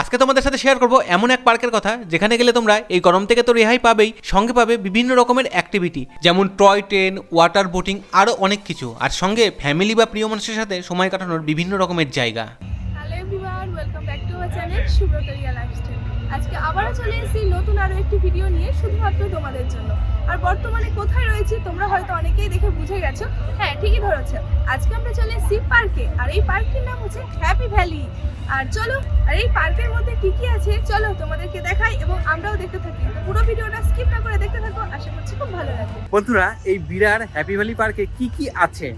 আজকে তোমাদের সাথে শেয়ার করব এমন এক পার্কের কথা, যেখানে গেলে তোমরা এই গরম থেকে তো রেহাই পাবেই, সঙ্গে পাবে বিভিন্ন রকমের অ্যাক্টিভিটি যেমন টয় ট্রেন ওয়াটার বোটিং আরও অনেক কিছু। আর সঙ্গে ফ্যামিলি বা প্রিয় মানুষের সাথে সময় কাটানোর বিভিন্ন রকমের জায়গা। Hello everyone welcome back to our channel lifestyle আজকে আবারও চলে এসেছি নতুন আরও একটি ভিডিও নিয়ে, শুধুমাত্র তোমাদের জন্য। আর বর্তমানে কোথায় রয়েছি তোমরা হয়তো অনেকেই দেখে বুঝে গেছো। হ্যাঁ ঠিকই ধরেছো। আজকে আমরা চলে এসেছি পার্কে, আর এই পার্কটির নাম হচ্ছে হ্যাপি ভ্যালি আর চলো, আর এই পার্কের মধ্যে কি কি আছে, চলো তোমাদেরকে দেখাই এবং আমরাও দেখতে থাকি। পুরো ভিডিওটা স্কিপ না করে দেখতে থাকো, আশা করছি খুব ভালো লাগবে। বন্ধুরা, এই বিরার হ্যাপি ভ্যালি পার্কে কি কি আছে?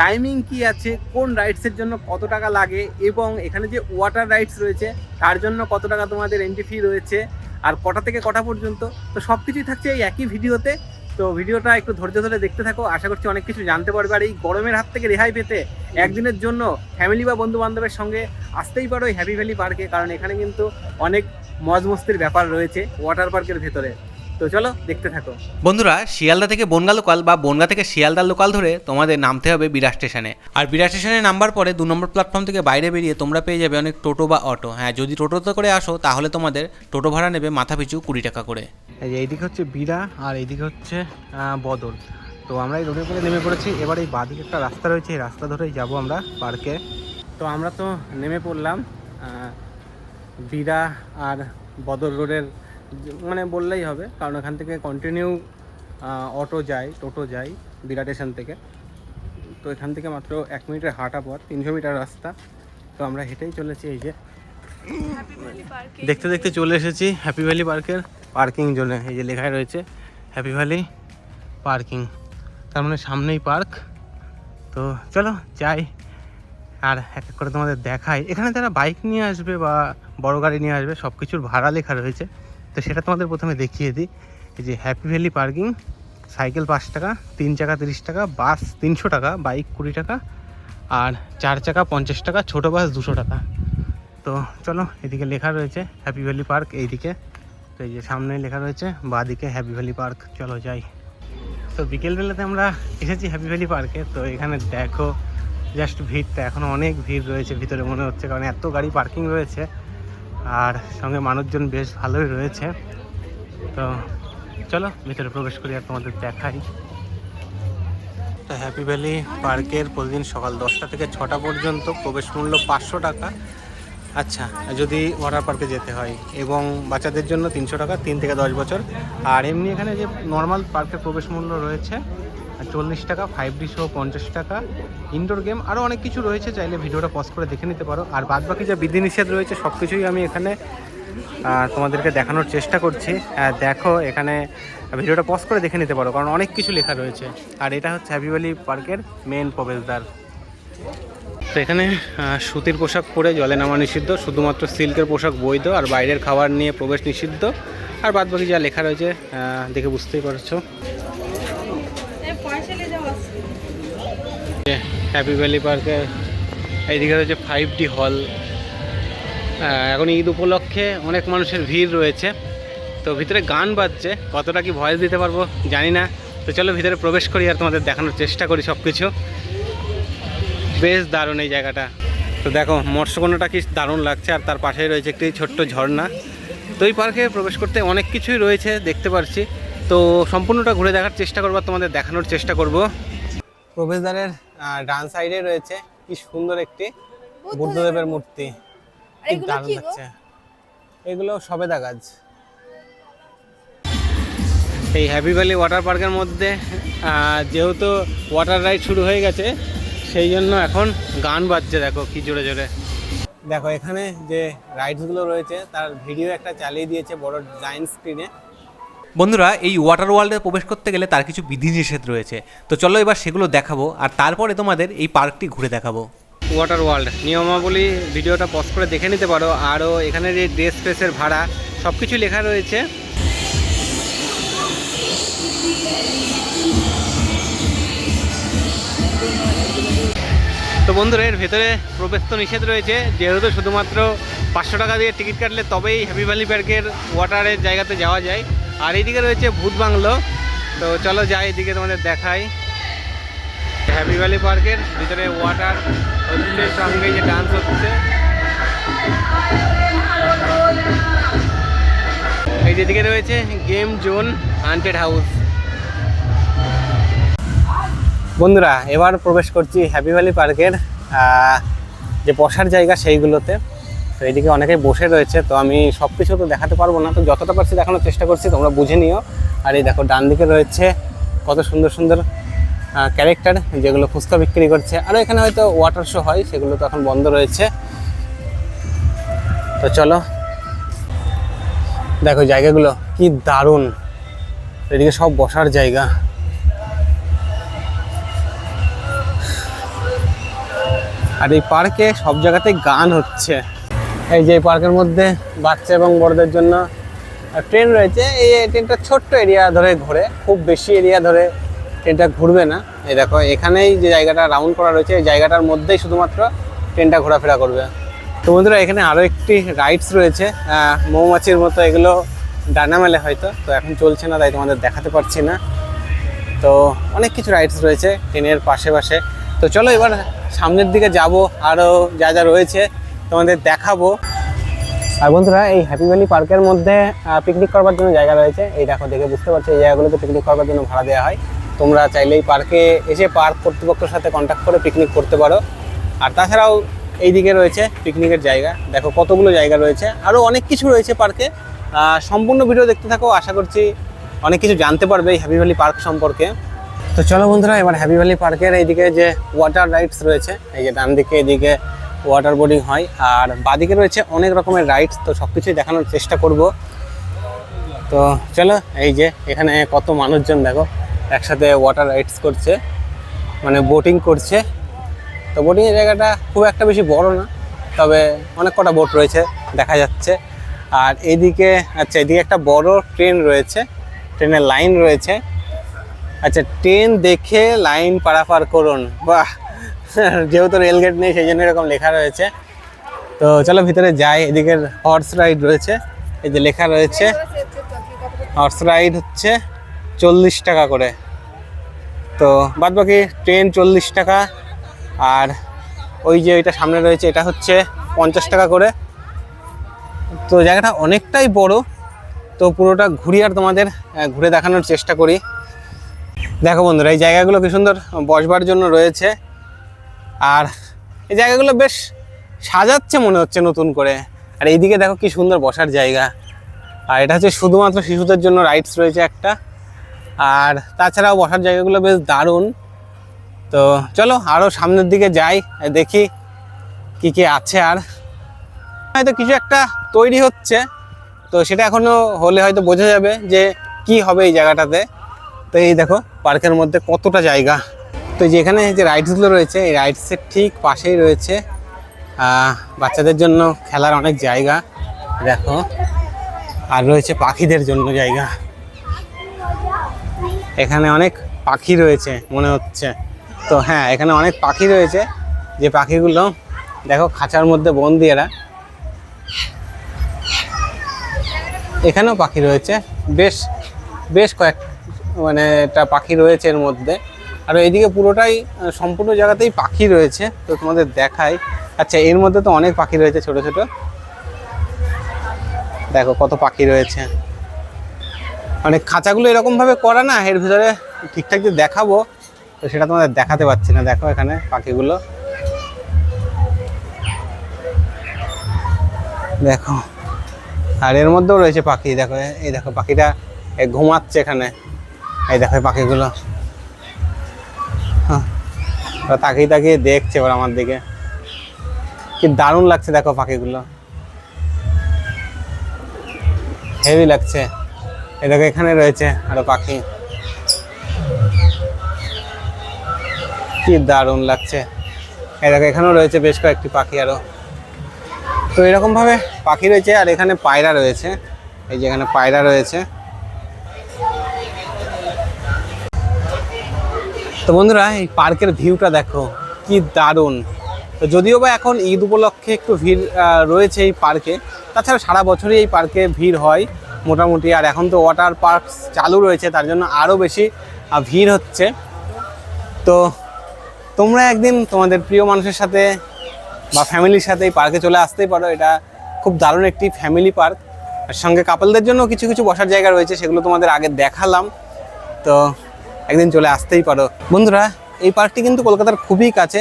টাইমিং কি আছে? কোন রাইডসের জন্য কত টাকা লাগে? এবং এখানে যে ওয়াটার রাইডস রয়েছে, তার জন্য কত টাকা তোমাদের এন্ট্রি ফি রয়েছে? আর কটা থেকে কটা পর্যন্ত? তো সব কিছুই থাকছে এই একই ভিডিওতে। তো ভিডিওটা একটু ধৈর্য ধরে দেখতে থাকো। আশা করছি অনেক কিছু জানতে পারবে। আর এই গরমের হাত থেকে রেহাই পেতে একদিনের জন্য ফ্যামিলি বা বন্ধু বান্ধবের সঙ্গে আসতেই পারো এই হ্যাপি ভ্যালি পার্কে কারণ এখানে কিন্তু অনেক মজ মস্তির ব্যাপার রয়েছে ওয়াটার পার্কের ভেতরে। তো চলো দেখতে থাকো। বন্ধুরা শিয়ালদা থেকে বনগা লোকাল বা বনগা থেকে শিয়ালদা লোকাল ধরে তোমাদের নামতে হবে বিরা স্টেশনে। আর বিরা স্টেশনে নাম্বার পরে দু নম্বর প্ল্যাটফর্ম থেকে বাইরে বেরিয়ে তোমরা পেয়ে যাবে অনেক টোটো বা অটো। হ্যাঁ যদি টোটোতে করে আসো তাহলে তোমাদের টোটো ভাড়া নেবে মাথা পিছু কুড়ি টাকা করে। এই যে এইদিকে হচ্ছে বিরা আর এইদিকে হচ্ছে বদল। তো আমরা এই রোডের পরে নেমে পড়েছি। এবার এই বাঁদিকে একটা রাস্তা রয়েছে এই রাস্তা ধরেই যাব আমরা পার্কে তো আমরা তো নেমে পড়লাম আহ, বিড়া আর বদল রোডের মানে বললেই হবে, কারণ এখান থেকে কন্টিনিউ অটো যায়, টোটো যায় বিড়া স্টেশন থেকে। তো এখান থেকে মাত্র এক মিনিটের হাঁটা পথ, তিনশো মিটার রাস্তা। তো আমরা হেঁটেই চলেছি এই যে। দেখতে দেখতে চলে এসেছি হ্যাপি ভ্যালি পার্কের পার্কিং জোনে। এই যে লেখায় রয়েছে হ্যাপি ভ্যালি পার্কিং তার মানে সামনেই পার্ক তো চলো যাই, আর এক এক করে তোমাদের দেখাই। এখানে যারা বাইক নিয়ে আসবে বা বড় গাড়ি নিয়ে আসবে সব কিছুর ভাড়া লেখা রয়েছে। তো সেটা তোমাদের প্রথমে দেখিয়ে দিই। এই যে হ্যাপি ভ্যালি পার্কিং সাইকেল পাঁচ টাকা, তিন চাকা তিরিশ টাকা, বাস তিনশো টাকা, বাইক কুড়ি টাকা, আর চার চাকা পঞ্চাশ টাকা, ছোটো বাস দুশো টাকা। তো চলো, এদিকে লেখা রয়েছে হ্যাপি ভ্যালি পার্ক এইদিকে। তো এই যে সামনে লেখা রয়েছে, বাদিকে হ্যাপি ভ্যালি পার্ক চলো যাই। তো বিকেলবেলাতে আমরা এসেছি হ্যাপি ভ্যালি পার্কে তো এখানে দেখো জাস্ট ভিড়টা এখনও অনেক ভিড় রয়েছে, ভিতরে মনে হচ্ছে কারণ এত গাড়ি পার্কিং রয়েছে। আর সঙ্গে মানুষজন বেশ ভালোই রয়েছে। তো চলো, ভিতরে প্রবেশ করি আর তোমাদের দেখাই। তো হ্যাপি ভ্যালি পার্কের প্রতিদিন সকাল দশটা থেকে ছটা পর্যন্ত প্রবেশ মূল্য পাঁচশো টাকা। আচ্ছা যদি ওয়াটার পার্কে যেতে হয় এবং বাচ্চাদের জন্য তিনশো টাকা, তিন থেকে দশ বছর। আর এমনি এখানে যে নর্মাল পার্কের প্রবেশ মূল্য রয়েছে চল্লিশ টাকা ফাইভ ডি সহ পঞ্চাশ টাকা ইনডোর গেম আরও অনেক কিছু রয়েছে, চাইলে ভিডিওটা পজ করে দেখে নিতে পারো। আর বাদ বাকি যা বিধিনিষেধ রয়েছে সব কিছুই আমি এখানে তোমাদেরকে দেখানোর চেষ্টা করছি। দেখো, এখানে ভিডিওটা পজ করে দেখে নিতে পারো, কারণ অনেক কিছু লেখা রয়েছে। আর এটা হচ্ছে হ্যাপি ভ্যালি পার্কের মেন প্রবেশদ্বার। তো এখানে সুতির পোশাক পরে জলে নামা নিষিদ্ধ, শুধুমাত্র সিল্কের পোশাক বৈধ, আর বাইরের খাবার নিয়ে প্রবেশ নিষিদ্ধ। আর বাদ বাকি যা লেখা রয়েছে দেখে বুঝতেই পারছ পয়সা নিয়ে যাওয়া হ্যাপি ভ্যালি পার্কে। এইদিকে রয়েছে ফাইভ ডি হল। এখন ঈদ উপলক্ষে অনেক মানুষের ভিড় রয়েছে। তো ভিতরে গান বাজছে, কতটা কি ভয়েস দিতে পারব জানি না। তো চলো ভিতরে প্রবেশ করি আর তোমাদের দেখানোর চেষ্টা করি সব কিছু বেশ দারুণ এই জায়গাটা। তো দেখো, মৎস্যকন্যাটা কি দারুণ লাগছে। আর তার পাশেই রয়েছে একটি ছোট্ট ঝর্ণা। তো এই পার্কে প্রবেশ করতে অনেক কিছুই রয়েছে, দেখতে পারছি। তো সম্পূর্ণটা ঘুরে দেখার চেষ্টা করব তোমাদের দেখানোর চেষ্টা করব। প্রবেশদ্বারের ডান সাইডে রয়েছে। কি সুন্দর একটি বুদ্ধদেবের মূর্তি। কি এগুলো দারুণ লাগছে। এগুলো সবেদা গাছ। এই হ্যাপি ভ্যালি ওয়াটার পার্কের মধ্যে যেহেতু ওয়াটার রাইড শুরু হয়ে গেছে সেই জন্য এখন গান বাজছে দেখো কি জোরে জোরে। দেখো এখানে যে রাইডসগুলো রয়েছে তার ভিডিও একটা চালিয়ে দিয়েছে বড় জাইন্ট স্ক্রিনে বন্ধুরা, এই ওয়াটার ওয়ার্ল্ডে প্রবেশ করতে গেলে তার কিছু বিধিনিষেধ রয়েছে। তো চলো এবার সেগুলো দেখাবো, আর তারপরে তোমাদের এই পার্কটি ঘুরে দেখাবো। ওয়াটার ওয়ার্ল্ড নিয়মাবলী ভিডিওটা পজ করে দেখে নিতে পারো। আরও এখানে যে ড্রেস ফ্রেসের ভাড়া সব কিছু লেখা রয়েছে। তো বন্ধুরা, এর ভেতরে প্রবেশ তো নিষেধ রয়েছে। যেহেতু শুধুমাত্র পাঁচশো টাকা দিয়ে টিকিট কাটলে তবেই হ্যাপি ভ্যালি পার্কের ওয়াটারের জায়গাতে যাওয়া যায়। আর এইদিকে রয়েছে ভূত বাংলো। তো চলো যাই, এদিকে তোমাদের দেখাই। হ্যাপি ভ্যালি পার্কের ভিতরে ওয়াটার হচ্ছে, সঙ্গে যে ডান্স হচ্ছে। এদিকে রয়েছে গেম জোন হান্টেড হাউস বন্ধুরা, এবার প্রবেশ করছি হ্যাপি ভ্যালি পার্কের যে বসার জায়গা সেইগুলোতে। এদিকে অনেকেই বসে রয়েছে, তো আমি সব কিছু তো দেখাতে পারব না। তো যতটা পারছি দেখানোর চেষ্টা করছি, তোমরা বুঝে নিও। আর এই দেখো, ডান দিকে রয়েছে কত সুন্দর সুন্দর ক্যারেক্টার যেগুলো ফুচকা বিক্রি করছে। আর এখানে হয়তো ওয়াটার শো হয়, সেগুলো তো এখন বন্ধ রয়েছে। তো চলো, দেখো জায়গাগুলো কি দারুণ। এদিকে সব বসার জায়গা। আর এই পার্কে সব জায়গাতেই গান হচ্ছে। এই যে পার্কের মধ্যে বাচ্চা এবং বড়দের জন্য ট্রেন রয়েছে। এই ট্রেনটা ছোট্ট এরিয়া ধরে ঘোরে, খুব বেশি এরিয়া ধরে ট্রেনটা ঘুরবে না। এই দেখো, এখানেই যে জায়গাটা রাউন্ড করা রয়েছে, এই জায়গাটার মধ্যেই শুধুমাত্র ট্রেনটা ঘোরাফেরা করবে। তো বন্ধুরা, এখানে আরও একটি রাইডস রয়েছে। মৌমাছির মতো, এগুলো ডানা মেলে হয়তো, তো এখন চলছে না, তাই তোমাদের দেখাতে পারছি না। তো অনেক কিছু রাইডস রয়েছে ট্রেনের পাশে পাশে। তো চলো এবার সামনের দিকে যাব আরও যা যা রয়েছে। তোমাদের দেখাবো। আর বন্ধুরা, এই হ্যাপি ভ্যালি পার্কের মধ্যে পিকনিক করবার জন্য জায়গা রয়েছে। এই দেখো, দেখে বুঝতে পারছ, এই জায়গাগুলোতে পিকনিক করবার জন্য ভাড়া দেওয়া হয়। তোমরা চাইলে এই পার্কে এসে পার্ক কর্তৃপক্ষের সাথে কন্ট্যাক্ট করে পিকনিক করতে পারো। আর তাছাড়াও এই দিকে রয়েছে পিকনিকের জায়গা। দেখো, কতগুলো জায়গা রয়েছে। আরও অনেক কিছু রয়েছে পার্কে সম্পূর্ণ ভিডিও দেখতে থাকো, আশা করছি অনেক কিছু জানতে পারবে এই হ্যাপি ভ্যালি পার্ক সম্পর্কে। তো চলো বন্ধুরা, এবার হ্যাপি ভ্যালি পার্কের এইদিকে যে ওয়াটার রাইডস রয়েছে, এই যে ডান দিকে এদিকে ওয়াটার বোর্ডিং হয়। আর বাদিকে রয়েছে অনেক রকমের রাইডস তো সব কিছুই দেখানোর চেষ্টা করব। তো চলো, এই যে এখানে কত মানুষজন দেখো, একসাথে ওয়াটার রাইডস করছে মানে বোটিং করছে। তো বোটিংয়ের জায়গাটা খুব একটা বেশি বড় না, তবে অনেক কটা বোট রয়েছে, দেখা যাচ্ছে। আর এদিকে আচ্ছা এদিকে একটা বড় ট্রেন রয়েছে ট্রেনের লাইন রয়েছে। আচ্ছা ট্রেন দেখে লাইন পারাপার করুন। বাহ! যেহেতু রেলগেট নেই, সেই জন্য এরকম লেখা রয়েছে। তো চলো ভিতরে যাই, এদিকের হর্স রাইড রয়েছে। এই যে লেখা রয়েছে হর্স রাইড হচ্ছে চল্লিশ টাকা করে। তো বাদ বাকি ট্রেন চল্লিশ টাকা, আর ওই যে ওইটা সামনে রয়েছে, এটা হচ্ছে পঞ্চাশ টাকা করে। তো জায়গাটা অনেকটাই বড়, তো পুরোটা ঘুরি আর তোমাদের ঘুরে দেখানোর চেষ্টা করি। দেখো বন্ধুরা, এই জায়গাগুলো কি সুন্দর বসবার জন্য রয়েছে। আর এই জায়গাগুলো বেশ সাজাচ্ছে মনে হচ্ছে নতুন করে। আর এইদিকে দেখো কি সুন্দর বসার জায়গা। আর এটা হচ্ছে শুধুমাত্র শিশুদের জন্য রাইডস রয়েছে একটা। আর তাছাড়াও বসার জায়গাগুলো বেশ দারুণ। তো চলো আরও সামনের দিকে যাই, দেখি কি কি আছে আর। হয়তো কিছু একটা তৈরি হচ্ছে, তো সেটা এখনও হলে হয়তো বোঝা যাবে যে কি হবে এই জায়গাটাতে। তো এই দেখো, পার্কের মধ্যে কতটা জায়গা। তো যেখানে যে রাইডসগুলো রয়েছে, এই রাইডসের ঠিক পাশেই রয়েছে বাচ্চাদের জন্য খেলার অনেক জায়গা, দেখো। আর রয়েছে পাখিদের জন্য জায়গা। এখানে অনেক পাখি রয়েছে, মনে হচ্ছে। তো হ্যাঁ এখানে অনেক পাখি রয়েছে। যে পাখিগুলো, দেখো, খাঁচার মধ্যে বন্দি এরা। এখানেও পাখি রয়েছে। বেশ বেশ কয়েক মানে একটা পাখি রয়েছে এর মধ্যে। আর এইদিকে পুরোটাই সম্পূর্ণ জায়গাতেই পাখি রয়েছে, তো তোমাদের দেখাই। আচ্ছা এর মধ্যে তো অনেক পাখি রয়েছে ছোট ছোট। দেখো কত পাখি রয়েছে। মানে খাঁচাগুলো এরকম ভাবে করা না, এর ভিতরে ঠিকঠাক যে দেখাবো, তো সেটা তোমাদের দেখাতে পারছি না। দেখো এখানে পাখিগুলো। দেখো, আর এর মধ্যেও রয়েছে পাখি। দেখো, এই দেখো পাখিটা ঘুমাচ্ছে এখানে। এই দেখো পাখিগুলো। ওরা তাকিয়ে তাকিয়ে দেখছে ওরা আমার দিকে। কি দারুণ লাগছে দেখো পাখিগুলো। হেভি লাগছে। এই দেখো এখানে রয়েছে আরও পাখি। কি দারুণ লাগছে। এই দেখো এখানেও রয়েছে বেশ কয়েকটি পাখি আরও। তো এরকম ভাবে পাখি রয়েছে আর এখানে পায়রা রয়েছে। এই যে এখানে পায়রা রয়েছে। তো বন্ধুরা, এই পার্কের ভিউটা দেখো, কি দারুণ। তো যদিও বা এখন ঈদ উপলক্ষে একটু ভিড় রয়েছে এই পার্কে, তাছাড়া সারা বছরই এই পার্কে ভিড় হয় মোটামুটি, আর এখন তো ওয়াটার পার্ক চালু রয়েছে, তার জন্য আরও বেশি ভিড় হচ্ছে। তো তোমরা একদিন তোমাদের প্রিয় মানুষের সাথে বা ফ্যামিলির সাথে এই পার্কে চলে আসতেই পারো, এটা খুব দারুণ একটি ফ্যামিলি পার্ক আর সঙ্গে কাপলদের জন্য কিছু কিছু বসার জায়গা রয়েছে, সেগুলো তোমাদের আগে দেখালাম। তো একদিন চলে আসতেই পারো। বন্ধুরা, এই পার্কটি কিন্তু কলকাতার খুবই কাছে।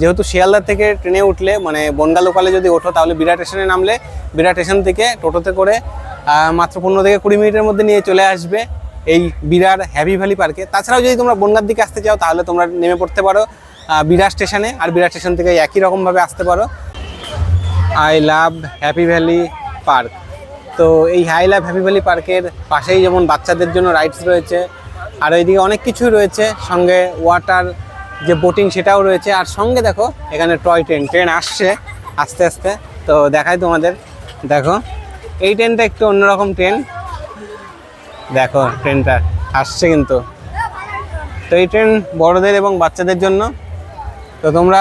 যেহেতু শিয়ালদা থেকে ট্রেনে উঠলে মানে বনগা লোকালে যদি ওঠো, তাহলে বিরাট স্টেশনে নামলে বিরাট স্টেশন থেকে টোটোতে করে মাত্র পনেরো থেকে কুড়ি মিনিটের মধ্যে নিয়ে চলে আসবে এই বিরাট হ্যাপি ভ্যালি পার্কে তাছাড়াও যদি তোমরা বনগার দিকে আসতে চাও, তাহলে তোমরা নেমে পড়তে পারো বিরাট স্টেশনে, আর বিরাট স্টেশন থেকে একই রকমভাবে আসতে পারো। I love Happy Valley Park তো এই হাই লাভ হ্যাপি ভ্যালি পার্কের পাশেই যেমন বাচ্চাদের জন্য রাইডস রয়েছে আর এইদিকে অনেক কিছুই রয়েছে, সঙ্গে ওয়াটার যে বোটিং সেটাও রয়েছে। আর সঙ্গে দেখো, এখানে টয় ট্রেন ট্রেন আসছে আস্তে আস্তে। তো দেখাই তোমাদের, দেখো, এই ট্রেনটা একটু অন্যরকম ট্রেন দেখো ট্রেনটা আসছে কিন্তু। তো এই ট্রেন বড়দের এবং বাচ্চাদের জন্য। তো তোমরা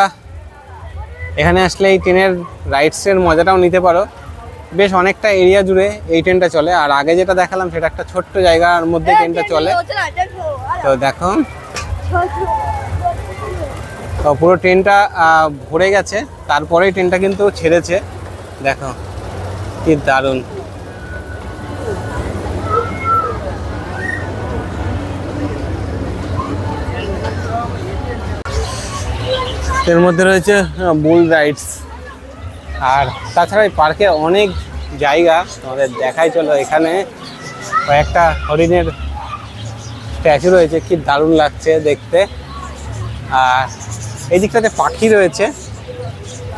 এখানে আসলে এই ট্রেনের রাইডসের মজাটাও নিতে পারো। বেশ অনেকটা এরিয়া জুড়ে এই ট্রেনটা চলে। আর আগে যেটা দেখালাম সেটা একটা ছোট্ট জায়গার মধ্যে ট্রেনটা চলে। তো দেখো। তো পুরো ট্রেনটা ভরে গেছে। তারপরেই ট্রেনটা কিন্তু ছেড়েছে। দেখো কি দারুণ। এর মধ্যে রয়েছে বুল রাইডস আর তাছাড়া এই পার্কে অনেক জায়গা আমাদের দেখাই চলো। এখানে কয়েকটা হরিণের স্ট্যাচু রয়েছে, কি দারুণ লাগছে দেখতে। আর এই দিকটাতে পাখি রয়েছে।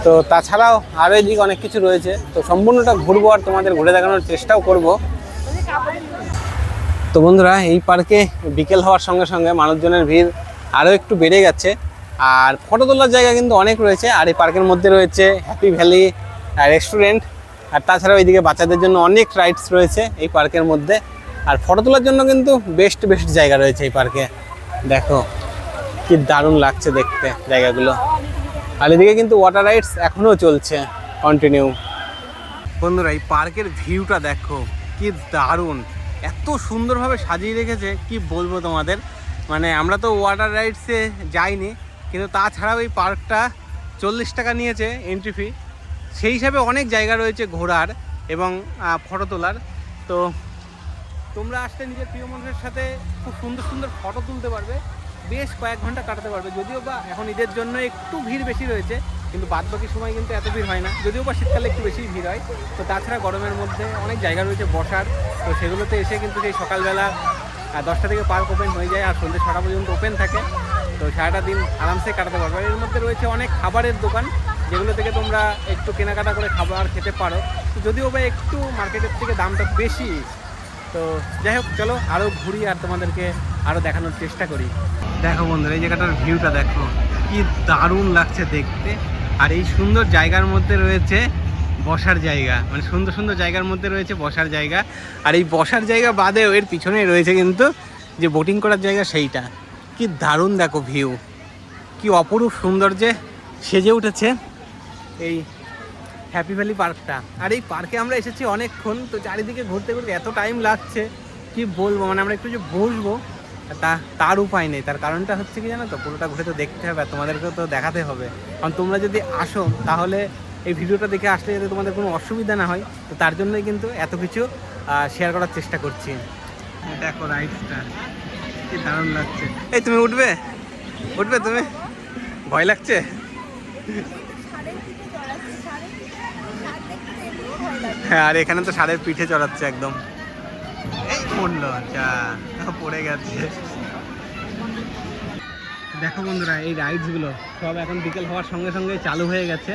তো তাছাড়াও আরও এদিকে অনেক কিছু রয়েছে। তো সম্পূর্ণটা ঘুরবো আর তোমাদের ঘুরে দেখানোর চেষ্টাও করব। তো বন্ধুরা, এই পার্কে বিকেল হওয়ার সঙ্গে সঙ্গে মানুষজনের ভিড় আরও একটু বেড়ে গেছে। আর ফটো তোলার জায়গা কিন্তু অনেক রয়েছে, আর এই পার্কের মধ্যে রয়েছে হ্যাপি ভ্যালি রেস্টুরেন্ট আর তাছাড়াও এইদিকে বাচ্চাদের জন্য অনেক রাইডস রয়েছে এই পার্কের মধ্যে। আর ফটো তোলার জন্য কিন্তু বেস্ট বেস্ট জায়গা রয়েছে এই পার্কে দেখো, কি দারুণ লাগছে দেখতে জায়গাগুলো। আর এদিকে কিন্তু ওয়াটার রাইডস এখনও চলছে কন্টিনিউ বন্ধুরা, এই পার্কের ভিউটা দেখো, কি দারুণ। এত সুন্দরভাবে সাজিয়ে রেখেছে, কি বলব তোমাদের? মানে আমরা তো ওয়াটার রাইডসে যাইনি কিন্তু তাছাড়াও এই পার্কটা চল্লিশ টাকা নিয়েছে এন্ট্রি ফি সেই হিসাবে অনেক জায়গা রয়েছে ঘোরার এবং ফটো তোলার। তো তোমরা আসলে নিজের প্রিয় মানুষের সাথে খুব সুন্দর সুন্দর ফটো তুলতে পারবে। বেশ কয়েক ঘণ্টা কাটাতে পারবে। যদিও বা এখন ঈদের জন্য একটু ভিড় বেশি রয়েছে, কিন্তু বাদ বাকি সময় কিন্তু এত ভিড় হয় না। যদিও বা শীতকালে একটু বেশি ভিড় হয়। তো তাছাড়া গরমের মধ্যে অনেক জায়গা রয়েছে বসার। তো সেগুলোতে এসে কিন্তু সেই সকালবেলা দশটা থেকে পার্ক ওপেন হয়ে যায় আর সন্ধ্যে ছটা পর্যন্ত ওপেন থাকে। তো সারাটা দিন আরামসে কাটাতে পারবে। এর মধ্যে রয়েছে অনেক খাবারের দোকান, যেগুলো থেকে তোমরা একটু কেনাকাটা করে খাবার খেতে পারো। যদিও বা একটু মার্কেটের থেকে দামটা বেশি। তো যাই হোক, চলো আরও ঘুরি আর তোমাদেরকে আরও দেখানোর চেষ্টা করি। দেখো বন্ধুরা, এই জায়গাটার ভিউটা দেখো। কি দারুণ লাগছে দেখতে। আর এই সুন্দর জায়গার মধ্যে রয়েছে বসার জায়গা। মানে সুন্দর সুন্দর জায়গার মধ্যে রয়েছে বসার জায়গা। আর এই বসার জায়গা বাদেও এর পিছনে রয়েছে কিন্তু যে বোটিং করার জায়গা সেইটা। কি দারুণ দেখো ভিউ কি অপরূপ সৌন্দর্যে সেজে উঠেছে এই হ্যাপি ভ্যালি পার্কটা আর এই পার্কে আমরা এসেছি অনেকক্ষণ, তো চারিদিকে ঘুরতে ঘুরতে এত টাইম লাগছে, কি বলব? মানে আমরা একটু যে বসবো, তা, তার উপায় নেই। তার কারণটা হচ্ছে কি জানো তো? পুরোটা ঘুরে তো দেখতে হবে, আর তো দেখাতে হবে। কারণ তোমরা যদি আসো, তাহলে এই ভিডিওটা দেখে আসলে যাতে তোমাদের কোনো অসুবিধা না হয়, তো তার জন্যই কিন্তু এত কিছু শেয়ার করার চেষ্টা করছি। দেখো রাইডসটা কি লাগছে। এই, তুমি উঠবে? উঠবে তুমি? ভয় লাগছে? হ্যাঁ আর এখানে তো সারের পিঠে চড়াচ্ছে একদম। যা পড়ে গেছে। দেখো বন্ধুরা, এই রাইডসগুলো সব এখন বিকেল হওয়ার সঙ্গে সঙ্গে চালু হয়ে গেছে।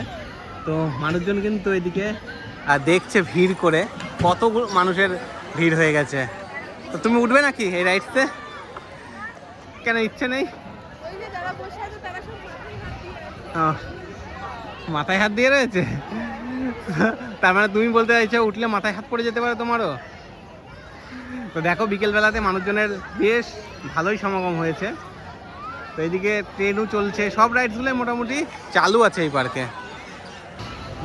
তো মানুষজন কিন্তু এদিকে দেখছে ভিড় করে। কত মানুষের ভিড় হয়ে গেছে। তো তুমি উঠবে নাকি এই রাইডসে কেন ইচ্ছে নেই? মাথায় হাত দিয়ে রয়েছে? তার মানে তুমি বলতে চাইছো, উঠলে মাথায় হাত পড়ে যেতে পারে তোমারও? তো দেখো, বিকেলবেলাতে মানুষজনের বেশ ভালোই সমাগম হয়েছে। তো এইদিকে ট্রেনও চলছে, সব রাইডসগুলোই মোটামুটি চালু আছে এই পার্কে।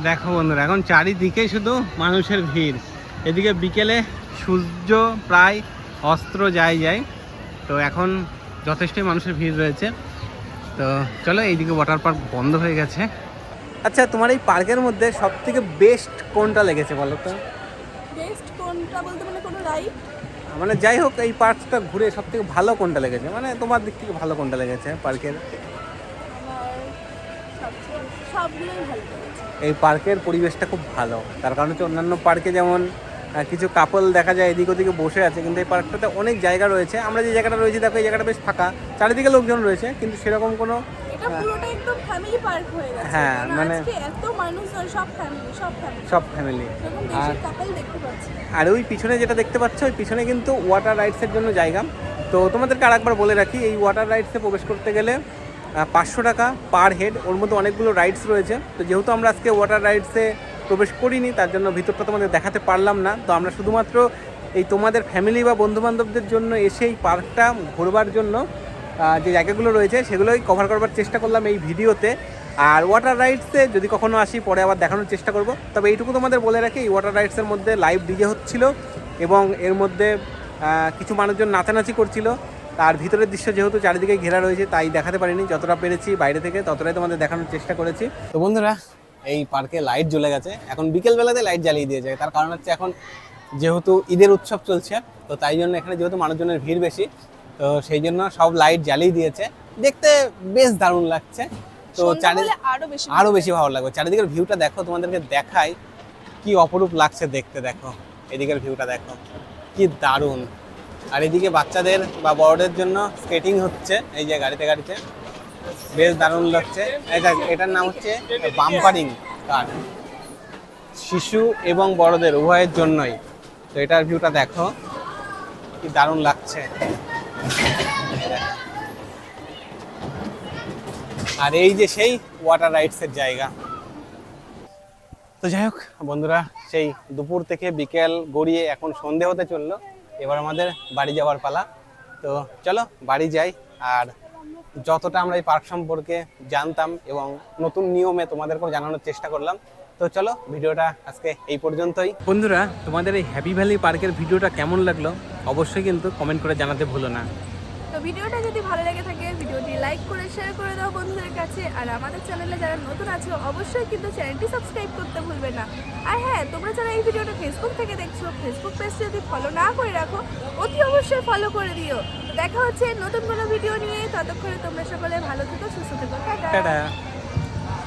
দেখো বন্ধুরা, এখন চারিদিকে শুধু মানুষের ভিড়। এদিকে বিকেলে সূর্য প্রায় অস্ত্র যায় যায়। তো এখন যথেষ্টই মানুষের ভিড় রয়েছে। তো চলো এইদিকে ওয়াটার পার্ক বন্ধ হয়ে গেছে। আচ্ছা তোমার এই পার্কের মধ্যে সব থেকে বেস্ট কোনটা লেগেছে বলো তো? বেস্ট কোনটা বলতে মানে কোনো রাইড মানে যাই হোক এই পার্কটা ঘুরে সব থেকে ভালো কোনটা লেগেছে? মানে তোমার দিক থেকে ভালো কোনটা লেগেছে পার্কের এই পার্কের পরিবেশটা খুব ভালো। তার কারণ হচ্ছে অন্যান্য পার্কে যেমন কিছু কাপল দেখা যায় এদিক ওদিকে বসে আছে কিন্তু এই পার্কটাতে অনেক জায়গা রয়েছে। আমরা যে জায়গাটা রয়েছে দেখো এই জায়গাটা বেশ ফাঁকা। চারিদিকে লোকজন রয়েছে কিন্তু সেরকম কোনো হয়ে। হ্যাঁ, মানে- সব ফ্যামিলি আর ওই পিছনে যেটা দেখতে পাচ্ছ ওই পিছনে কিন্তু ওয়াটার রাইডসের জন্য জায়গা। তো তোমাদেরকে আরেকবার বলে রাখি এই ওয়াটার রাইডসে প্রবেশ করতে গেলে পাঁচশো টাকা পার হেড ওর মধ্যে অনেকগুলো রাইডস রয়েছে। তো যেহেতু আমরা আজকে ওয়াটার রাইডসে প্রবেশ করিনি, তার জন্য ভিতরটা তোমাদের দেখাতে পারলাম না। তো আমরা শুধুমাত্র এই তোমাদের ফ্যামিলি বা বন্ধুবান্ধবদের জন্য এসে এই পার্কটা ঘোরবার জন্য যে জায়গাগুলো রয়েছে সেগুলোই কভার করবার চেষ্টা করলাম এই ভিডিওতে। আর ওয়াটার রাইডসে যদি কখনো আসি, পরে আবার দেখানোর চেষ্টা করব। তবে এইটুকু তোমাদের বলে রাখি, এই ওয়াটার রাইডসের মধ্যে লাইভ ডিজে হচ্ছিল এবং এর মধ্যে কিছু মানুষজন নাচানাচি করছিল। তার ভিতরের দৃশ্য যেহেতু চারিদিকে ঘেরা রয়েছে, তাই দেখাতে পারিনি। যতটা পেরেছি বাইরে থেকে ততটাই তোমাদের দেখানোর চেষ্টা করেছি। তো বন্ধুরা এই পার্কে লাইট জ্বলে গেছে। এখন বিকেল বেলাতে লাইট জ্বালিয়ে দিয়েছে। তার কারণ হচ্ছে এখন যেহেতু ঈদের উৎসব চলছে তো তাই জন্য এখানে যেহেতু মানুষজনের ভিড় বেশি তো সেই জন্য সব লাইট জ্বালিয়ে দিয়েছে। দেখতে বেশ দারুণ লাগছে। তো চারিদিকে আরও বেশি আরও বেশি ভালো লাগবে। চারিদিকের ভিউটা দেখো তোমাদেরকে দেখাই কি অপরূপ লাগছে দেখতে দেখো। এদিকের ভিউটা দেখো কি দারুণ। আর এদিকে বাচ্চাদের বা বড়দের জন্য স্কেটিং হচ্ছে এই যে গাড়িতে গাড়িতে। বেশ দারুণ লাগছে। এটা এটার নাম হচ্ছে বাম্পারিং কার। শিশু এবং বড়দের উভয়ের জন্যই। তো এটার ভিউটা দেখো, কি দারুণ লাগছে। আর এই যে সেই ওয়াটার রাইডসের জায়গা। তো যাই হোক, বন্ধুরা, সেই দুপুর থেকে বিকেল গড়িয়ে এখন সন্ধে হতে চলল। এবার আমাদের বাড়ি যাওয়ার পালা। তো চলো, বাড়ি যাই। আর যতটা আমরা এই পার্ক সম্পর্কে জানতাম এবং নতুন নিয়মে তোমাদেরকেও জানানোর চেষ্টা করলাম। তো চলো, ভিডিওটা আজকে এই পর্যন্তই। বন্ধুরা, তোমাদের এই হ্যাপি ভ্যালি পার্কের ভিডিওটা কেমন লাগল? অবশ্যই কিন্তু কমেন্ট করে জানাতে ভুলো না। ভিডিওটা যদি ভালো লেগে থাকে, ভিডিওটি লাইক করে শেয়ার করে দাও বন্ধুদের কাছে। আর আমাদের চ্যানেলে যারা নতুন আছো, অবশ্যই কিন্তু চ্যানেলটি সাবস্ক্রাইব করতে ভুলবে না। আর হ্যাঁ তোমরা যারা এই ভিডিওটা ফেসবুক থেকে দেখছ ফেসবুক পেজটি যদি ফলো না করে রাখো, অতি অবশ্যই ফলো করে দিও। দেখা হচ্ছে নতুন কোনো ভিডিও নিয়ে। ততক্ষণে তোমরা সকলে ভালো থেকো, সুস্থ থেকো।